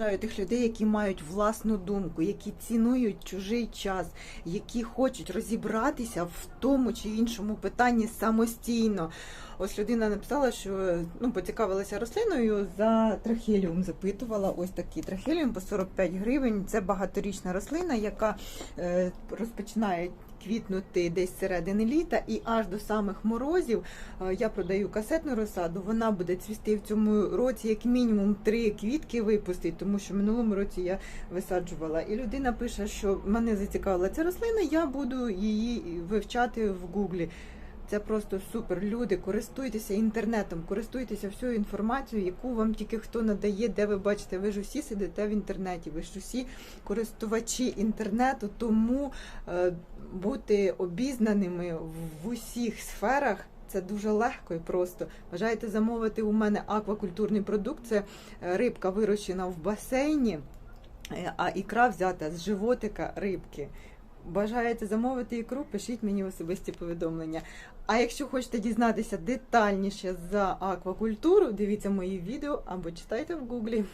Бажаю тих людей, які мають власну думку, які цінують чужий час, які хочуть розібратися в тому чи іншому питанні самостійно. Ось людина написала, що ну поцікавилася рослиною за трахеліум. Запитувала ось такий трахеліум по 45 гривень. Це багаторічна рослина, яка е, розпочинає квітнути десь середини літа, і аж до самих морозів е, я продаю касетну розсаду. Вона буде цвісти в цьому році як мінімум три квітки випустить, тому що минулому році я висаджувала. І людина пише, що мене зацікавила ця рослина, я буду її вивчати в гуглі. Це просто супер. Люди, користуйтеся інтернетом, користуйтеся всю інформацією, яку вам тільки хто надає, де ви бачите. Ви ж усі сидите в інтернеті, ви ж усі користувачі інтернету, тому е, бути обізнаними в усіх сферах. Це дуже легко і просто. Бажаєте замовити у мене аквакультурний продукт. Це е, рибка вирощена в басейні, е, а ікра взята з животика рибки. Бажаєте замовити ікру, пишіть мені особисті повідомлення. А якщо хочете дізнатися детальніше за аквакультуру, дивіться мої відео або читайте в гуглі.